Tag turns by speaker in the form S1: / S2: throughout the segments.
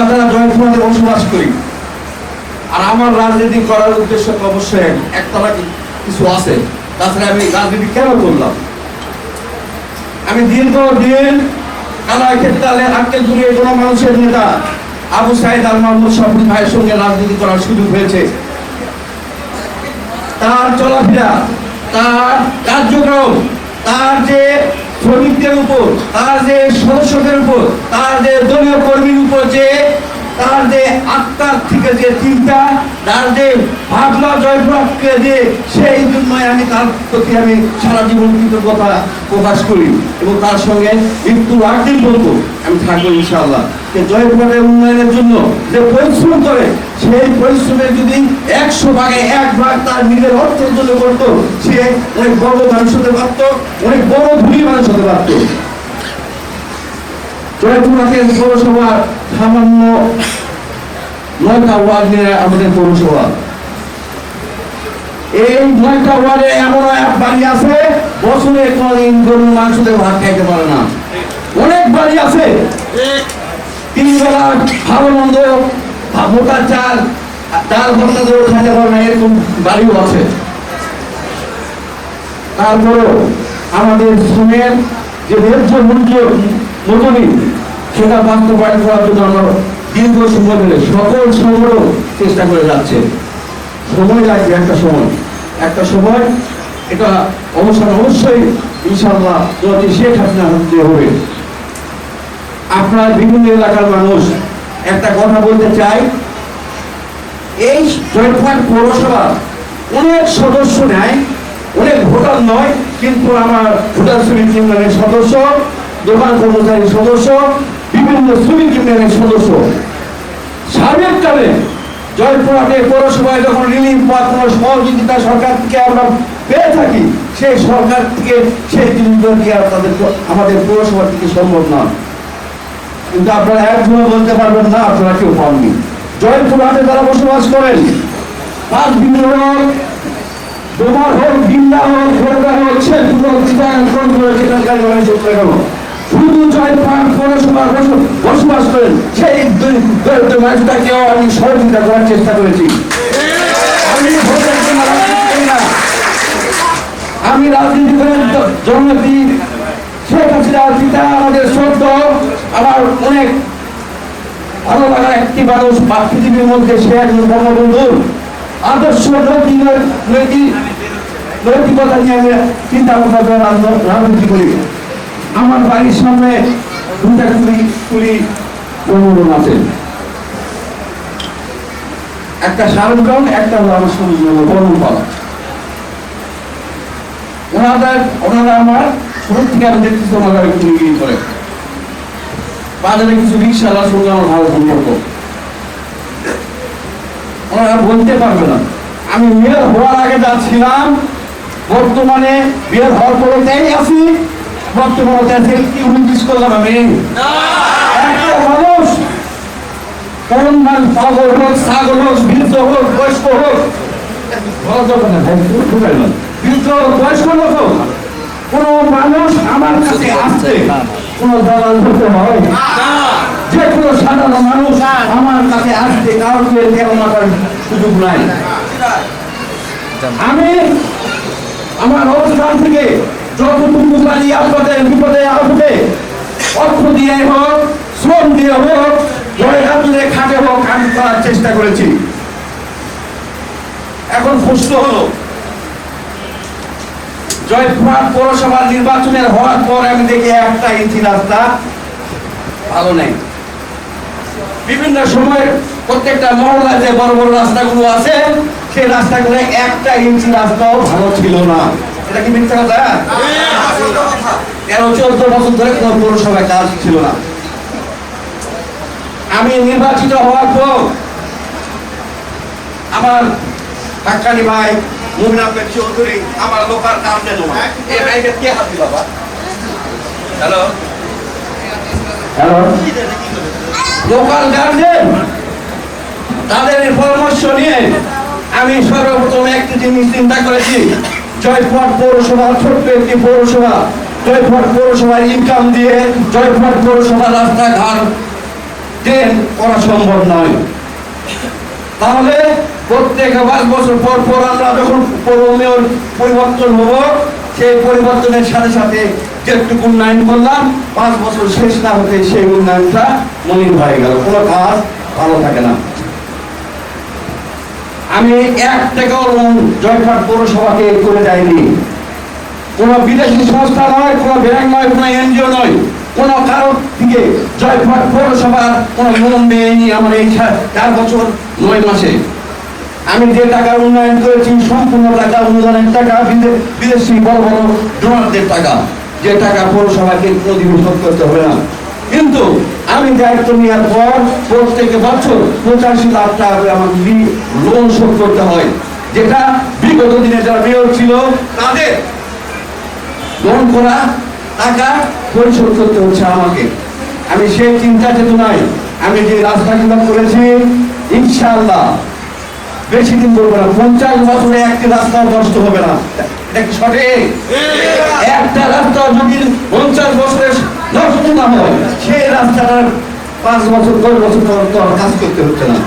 S1: আমরা যারা জয়পুরে বসবাস করি, আর আমার রাজনীতি করার উদ্দেশ্য তো অবশ্যই একতলা কিছু আছে। তাছাড়া আমি রাজনীতি কেন করলাম? আমি দিন কালাই ক্ষেত্রে আটকে কোনো মানুষের নেতা আবু আল মাহমুদ ভাইয়ের সঙ্গে রাজনীতি করার সুযোগ হয়েছে। তার চলাফেরা, তার কার্যক্রম, তার যে শ্রমিকদের উপর, তার যে সদস্যদের উপর, তার যে দলীয় কর্মীর উপর যে তার যে আত্মার থেকে যে চিন্তা, তার যে ভাবনা যে সেই জন্যই আমি তার প্রতি আমি সারা জীবন কৃতজ্ঞতা প্রকাশ করি এবং তার সঙ্গে মৃত্যু একদিন বলব আমি থাকব ইনশাআল্লাহ। যে উন্নয়নের জন্য যে পরিশ্রম করে, সেই পরিশ্রমে যদি একশো ভাগে এক ভাগ তার নিজের অর্থের জন্য করতো, সে অনেক বড় মানুষ হতে পারতো, অনেক বড় ধনী মানুষ হতে পারতো। পৌরসভার সামান্য নয়টা ওয়ার্ড নিয়ে আমাদের পৌরসভা। এই নয়টা ওয়ার্ডে এমন এক বাড়ি আছে, বছরে কোনদিন ভাত খাইতে পারে না। অনেক বাড়ি আছে। তিন বেলা ভালো মন্দ মোটা চাল, ডাল খাইতে পারে না, এরকম বাড়িও আছে। তারপরেও আমাদের শ্রমের যে ন্যায্য মূল্য, মজুরি সেটা বাস্তবায়ন করার জন্য আমরা দীর্ঘ সময় ধরে সকল সময় চেষ্টা করে যাচ্ছে। সময় লাগবে একটা সময়। একটা সময়, এটা অবসান অবশ্যই ইনশাল্লাহ যদি শেখ হাসিনা হবে। আপনার বিভিন্ন এলাকার মানুষ একটা কথা বলতে চাই। এই জয়পুরহাট পৌরসভা অনেক সদস্য নেয়, অনেক ভোটার নয়, কিন্তু আমার ভোটার শ্রমিক সদস্য, দোকান কর্মচারীর সদস্য বিভিন্ন শ্রমিক ইউনিয়নের সদস্য। সাবেককালে জয়পুরহাটে পৌরসভায় যখন রিলিফ বা কোনো সহযোগিতা সরকার থেকে আমরা পেয়ে থাকি, সেই সরকার থেকে সেই জিনিসগুলো দিয়ে আপনাদের আমাদের পৌরসভা থেকে সম্ভব নয়। কিন্তু আপনারা একজনও বলতে পারবেন না, আপনারা কেউ পাননি। জয়পুরহাটে যারা বসবাস করেন পাঁচ বিন্দু হোক তোমার হোক বিন্দা হোক হোক শেখপুর হোক চিটাগাং কোন করে জয়পুরহাট পৌরসভা বসবাস করেন সেই মানুষটাকেও আমি সহযোগিতা করার চেষ্টা করেছি। আমি রাজনীতি করি না। আমি রাজনীতি করে জননেত্রী শেখ হাসিনার পিতা আমাদের সত্য আমার অনেক ভালো লাগা একটি মানুষ পৃথিবীর মধ্যে সে একজন বঙ্গবন্ধু। আদর্শ নৈতিক নৈতিক, নৈতিকতা নিয়ে আমি চিন্তা ভাবনা রাজনীতি করি আমার বাড়ির সামনে দুটা কুড়ি কুড়ি বঙ্গবন্ধু আছে। একটা শাহরুখ একটা হলো আমার বর্ণপালা ওনাদের, ওনারা আমার ছোট থেকে আমি ওনারা একটু নিগিরি করে। বাজারে কিছু সঙ্গে আমার ভালো সম্পর্ক ওনারা বলতে পারবে না। আমি মেয়র হওয়ার আগে যা ছিলাম, বর্তমানে মেয়র হওয়ার পরে তাই আছি। বর্তমানে তাই কি উনিশ করলাম আমি? একটা মানুষ। কোন মানুষ পাগল হোক ছাগল হোক বৃদ্ধ হোক বয়স্ক হোক। বলা যাবে না ভাই ঢুকাই না। হোক, বয়স্ক লোক হোক। কোন মানুষ আমার কাছে আসছে কোন দালাল হতে হয়। যে কোনো সাধারণ মানুষ আমার কাছে আসছে কাউকে কেমন সুযোগ নাই। আমি আমার অবস্থান থেকে যতটুকু পারি আপনাদের বিপদে আপদে অর্থ দিয়ে হোক শ্রম দিয়ে হোক জয় রাত্রে খাটে হোক আমি করার চেষ্টা করেছি এখন প্রশ্ন হলো জয়পুরহাট পৌরসভার নির্বাচনের হওয়ার পর আমি দেখি একটা ইঞ্চি রাস্তা। ভালো নেই বিভিন্ন সময় প্রত্যেকটা মহল্লায় যে বড় বড় রাস্তাগুলো আছে সেই রাস্তাগুলো একটা ইঞ্চি রাস্তাও ভালো ছিল না এটা কি তেরো চোদ্দ বছর ধরে কোনো পৌরসভায় কাজ ছিল না। আমি নির্বাচিত হওয়ার পর আমার ভাই মুমিন আহমেদ চৌধুরী আমার লোকাল কাম দেন এই ভাইকে কে হাত দিল বাবা? হ্যালো? হ্যালো? লোকাল গার্জেন তাদের পরামর্শ নিয়ে আমি সর্বপ্রথম একটি জিনিস চিন্তা করেছি। জয়পুরহাট পৌরসভা ছোট্ট একটি পৌরসভা। জয়পুরহাট পৌরসভার ইনকাম দিয়ে জয়পুরহাট পৌরসভা রাস্তাঘাট ট্রেন করা সম্ভব নয়। তাহলে প্রত্যেক পাঁচ বছর পর পর আমরা যখন পৌরমেয়র পরিবর্তন হব, সেই পরিবর্তনের সাথে সাথে যেটুকু উন্নয়ন করলাম, পাঁচ বছর শেষ না হতে সেই উন্নয়নটা মলিন হয়ে গেল। কোনো কাজ ভালো থাকে না। আমি এক টাকাও লোন জয়ঘাট পৌরসভাকে করে যাইনি কোনো বিদেশি সংস্থা নয়, কোনো ব্যাংক নয়, কোনো এনজিও নয়, কোনো কারোর থেকে জয়ঘাট পৌরসভার কোনো লোন নেয়নি আমার এই চার বছর নয় মাসে। আমি যে টাকা উন্নয়ন করেছি, সম্পূর্ণ টাকা অনুদানের টাকা, বিদে- বিদেশি বড় বড় ডোনারদের টাকা। যে টাকা পৌরসভাকে কোনোদিন শোধ করতে হবে না। কিন্তু আমি দায়িত্ব নেওয়ার পর প্রত্যেক বছর পঁচাশি লাখ টাকা করে আমাকে লোন শোধ করতে হয়। যেটা বিগত দিনে যারা মেয়র ছিল তাদের লোন করা টাকা পরিশোধ করতে হচ্ছে আমাকে। আমি সেই চিন্তা চেতনায় আমি যে রাস্তাগুলো করেছি ইনশাআল্লাহ বেশি দিন করব না। পঞ্চাশ বছরে একটি রাস্তা নষ্ট হবে না। এটা সঠিক? একটা রাস্তা যদি পঞ্চাশ বছরে নষ্ট না হয় সেই রাস্তাটার পাঁচ বছর, দশ বছর পর তো কাজ করতে হচ্ছে না।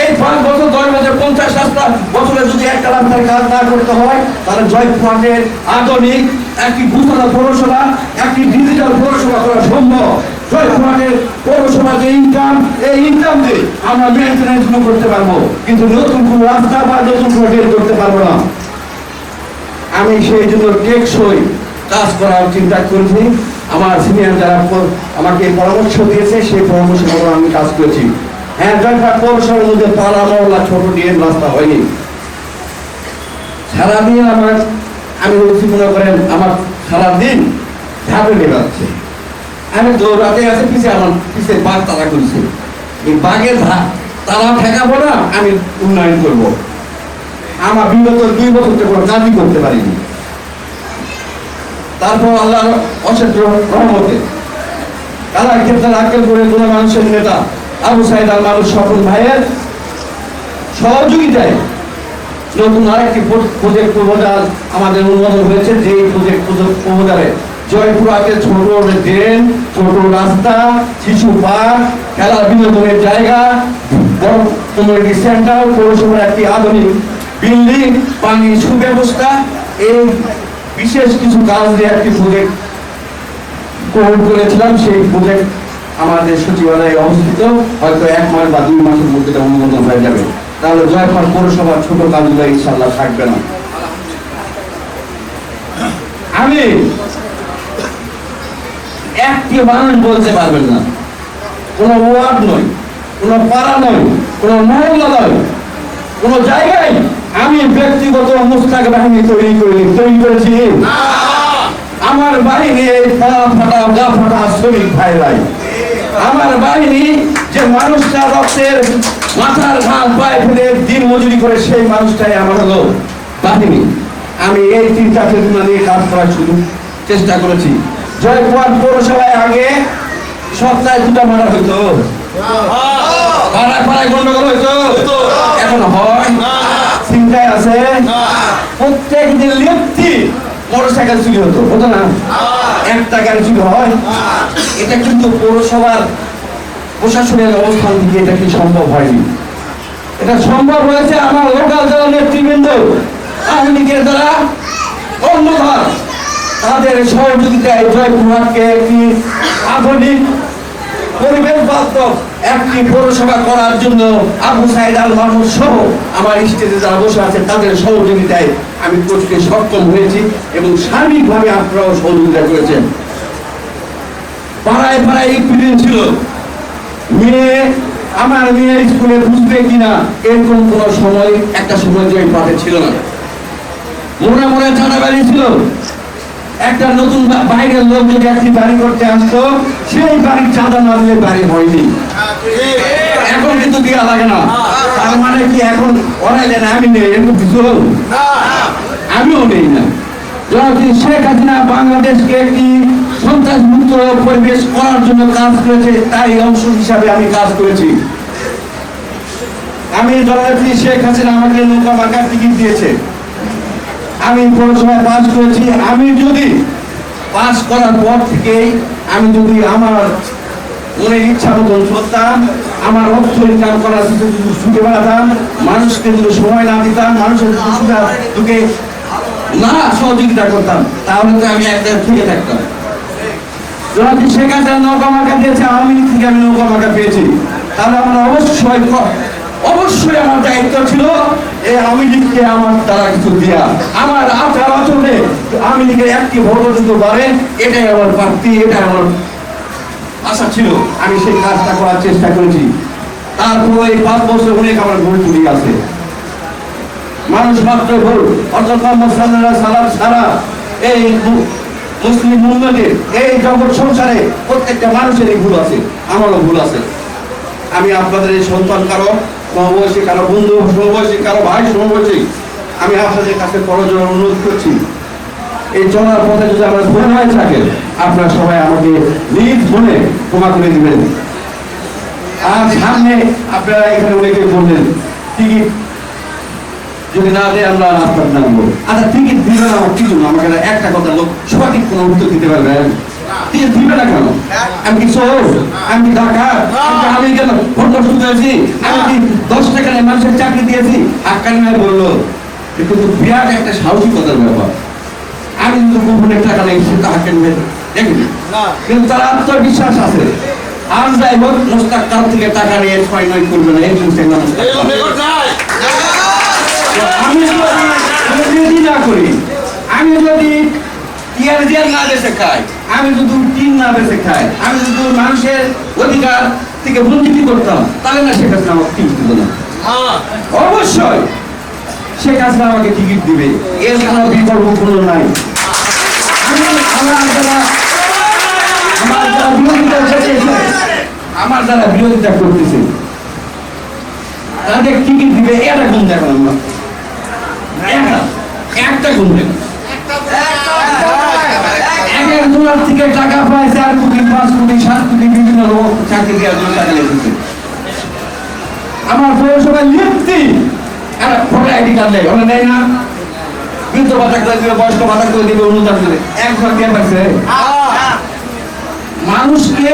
S1: এই পাঁচ বছর, দশ বছর, পঞ্চাশ রাস্তা বছরে যদি একটা রাস্তার কাজ না করতে হয়, তাহলে জয়পুরহাটের আধুনিক একটি ভূতলা পৌরসভা, একটি ডিজিটাল পৌরসভা করা সম্ভব। জয়পুরহাটের পৌরসভা যে ইনকাম এই ইনকাম দিয়ে আমরা মেনটেন্যান্স করতে পারব। কিন্তু নতুন কোনো রাস্তা বা নতুন কোনো বের করতে পারব না। আমি সেই জন্য টেকসই কাজ করার চিন্তা করেছি। আমার সিনিয়র যারা আমাকে পরামর্শ দিয়েছে, সেই পরামর্শ মতো আমি কাজ করেছি। হ্যাঁ জয়ঘাট পৌরসভার মধ্যে পাড়া, মহল্লা, ছোট ডিএম রাস্তা হয়নি। সারাদিন আমার আমি বলছি, মনে করেন, আমার সারাদিন ঝাঁপে বেড়াচ্ছে আমি দৌড়াতে আছে পিছিয়ে আমার পিছিয়ে বাঘ তারা করছে। এই বাঘের তারা ঠেকাবো না, আমি উন্নয়ন করব। আমার বিগত দুই বছর কোনো কাজই করতে পারিনি। তারপর আল্লাহর অশেষ রহমতে কালা ক্ষেত্রে আক্কেল করে কোনো মানুষের নেতা আবু সাইদ আল মানুষ স্বপন ভাইয়ের সহযোগিতায় নতুন আরেকটি প্রজেক্ট প্রপোজাল আমাদের অনুমোদন হয়েছে। যে প্রজেক্ট প্রপোজালে জয়পুরাতে ছোট ড্রেন, ছোট রাস্তা, শিশু পার্ক, খেলার বিনোদনের জায়গা কমিউনিটি সেন্টার পৌরসভার একটি আধুনিক বিল্ডিং পানির সুব্যবস্থা, এই বিশেষ কিছু কাজ দিয়ে একটি প্রজেক্ট গ্রহণ করেছিলাম, সেই প্রজেক্ট আমাদের সচিবালয়ে অবস্থিত। হয়তো এক মাস বা দুই মাসের মধ্যে অনুমোদন হয়ে যাবে। তাহলে জয়পুর পৌরসভার ছোট কাজগুলো ইনশাল্লাহ থাকবে না। আমি একটি মানুষ বলতে পারবেন না। কোনো ওয়ার্ড নয়, কোনো পাড়া নয়, কোনো মহল্লা নয়, কোনো জায়গায় আমি ব্যক্তিগত মুস্তাক বাহিনী তৈরি করি তৈরি করেছি। আমার বাহিনী এই পা ফাটা গা ফাটা শ্রমিক ভাইরাই। আমার বাহিনী যে মানুষটা রক্তের মাথার ঘাম পায়ে ফেলে দিন মজুরি করে সেই মানুষটাই আমার হলো বাহিনী। আমি এই চিন্তা চেতনা নিয়ে কাজ করার শুধু চেষ্টা করেছি। জয়পুর পৌরসভায় আগে সপ্তাহে দুটা মারা হইতো। পাড়ায় পাড়ায় গন্ডগোল হইতো। এখন হয়। চিন্তায় আছে? প্রত্যেক দিন লিপ্তি মোটরসাইকেল চুরি হতো হতো না? একটা গাড়ি চুরি হয়। এটা কিন্তু পৌরসভার প্রশাসনের অবস্থান থেকে এটা কি সম্ভব হয়নি। এটা সম্ভব হয়েছে আমার লোকাল যারা নেতৃবৃন্দ আওয়ামী লীগের দ্বারা অন্যভার তাদের সহযোগিতায় জয়পুরহাটকে একটি আধুনিক পরিবেশ বাস্তব একটি পৌরসভা করার জন্য আবু সাইদ আল মাহমুদ সহ আমার স্টেজে যারা বসে আছে তাদের সহযোগিতায় আমি করতে সক্ষম হয়েছি এবং সার্বিকভাবে আপনারাও সহযোগিতা করেছেন। পাড়ায় পাড়ায় এক্সপিরিয়েন্স ছিল। মেয়ে, আমার মেয়ে স্কুলে বুঝবে কিনা, এরকম কোন সময়, একটা সময় জয় পাঠে ছিল না। মনে মনে জানা ছিল। একটা নতুন বাইরের লোক যদি একটি বাড়ি করতে আসতো, সেই বাড়ির চাঁদা না দিলে বাড়ি হয়নি। এখন কিন্তু দেওয়া লাগে না। তার মানে কি এখন ওরা আমি নেই, এরকম কিছু? আমিও নেই না। শেখ হাসিনা বাংলাদেশকে একটি সন্ত্রাস মুক্ত পরিবেশ করার জন্য কাজ করেছে, তাই অংশ হিসাবে আমি কাজ করেছি। আমি জনাবি শেখ হাসিনা আমাকে নৌকা মার্কার টিকিট দিয়েছে। আমি পৌরসভায় পাস করেছি, আমি যদি পাস করার পর থেকেই আমি যদি আমার উনি ইচ্ছা মতন চলতাম, আমার অর্থ ইনকাম করার সুযোগ ছুটে বেড়াতাম, মানুষকে যদি সময় না দিতাম, মানুষের যদি সুবিধা দুঃখে না সহযোগিতা করতাম, তাহলে তো আমি একদম থেকে থাকতাম। যদি হাসিনা নৌকা মার্কা দিয়েছে লীগ থেকে আমি নৌকা মার্কা পেয়েছি। তাহলে আমার অবশ্যই অবশ্যই আমার দায়িত্ব ছিল। এই আওয়ামী লীগকে আমার দ্বারা কিছু দেওয়া আমার অচলে আওয়ামী লীগের একটি ভোট দিতে পারে এটাই আমার প্রাপ্তি এটাই আমার আশা ছিল। আমি সেই কাজটা করার চেষ্টা করেছি। তারপর এই পাঁচ বছর অনেক আমার ভুল আছে। মানুষ মাত্র ভুল। অর্থাৎ মোহাম্মদ সারা এই মুসলিম উম্মতের এই জগৎ সংসারে প্রত্যেকটা মানুষেরই ভুল আছে আমারও ভুল আছে। আমি আপনাদের এই সন্তান কারও সমবয়সী কারও বন্ধু সমবয়সী কারও ভাই সমবয়সী আমি আপনাদের কাছে করজোর অনুরোধ করছি। এই চলার পথে যদি আমার ভুল হয়ে থাকে, আপনারা সবাই আমাকে নিজ মনে ক্ষমা করে দিবেন। আর সামনে আপনারা এখানে অনেকে বললেন, টিকিট যদি না দেয়, আমরা আপনার নামবো। আচ্ছা টিকিট দিবে না আমার কিছু না আমাকে একটা কথা লোক সঠিক কোনো উত্তর দিতে পারবেন? টিকিট দিবে না কেন? আমি কি চোর? আমি কি ডাকাত? আমি কেন? ভোট নষ্ট করেছি আমি কি দশ টাকা মানুষের চাকরি দিয়েছি? ভাই বলল কিন্তু বিরাট একটা সাহসিকতার ব্যাপার। আমি কিন্তু গোপনে টাকা নেই কিন্তু তার আত্মবিশ্বাস আছে। আর যাই হোক মোস্তাক কার থেকে টাকা নিয়ে ছয় নয় করবে না এই জিনিসটা আমি যদি যদি না করি আমি যদি টিয়ার টিয়ার না বেঁচে খাই আমি যদি টিন না বেঁচে খাই আমি যদি মানুষের অধিকার থেকে বঞ্চিত করতাম তাহলে না সে কাছে আমাকে টিকিট দিত না। অবশ্যই। সে কাছে আমাকে টিকিট দিবে। এর কোনো বিকল্প কোনো নাই। আমার যারা আমার যারা বিরোধিতা করতেছে আমার যারা বিরোধিতা করতেছে তাদের টিকিট দিবে এটা গুণ দেখো আমরা একটা একটা গুণ দেখো এক থেকে টাকা পায়, চার কোটি, পাঁচ কোটি, সাত কোটি, বিভিন্ন লোক চাকরি দেওয়ার জন্য টাকা লেগেছে আমার পৌরসভায় লিপ্তি ভোটার আইডি কার্ড নেই, ওরা নেয় না। বৃদ্ধ ভাতা করে দিবে, বয়স্ক ভাতা করে দিবে, অনুদান মানুষকে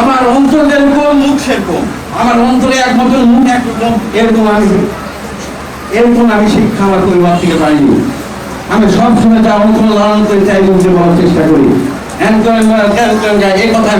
S1: আমার অন্তর যেরকম মুখ সেরকম। আমার অন্তরে মুখ, এরকম আমি। এরকম আমি শিক্ষা আমার পরিবার থেকে পাইনি। আমি সব সময় যা অন্তর লালন করে চাই মুখে চেষ্টা করি একজন করেন এই কথা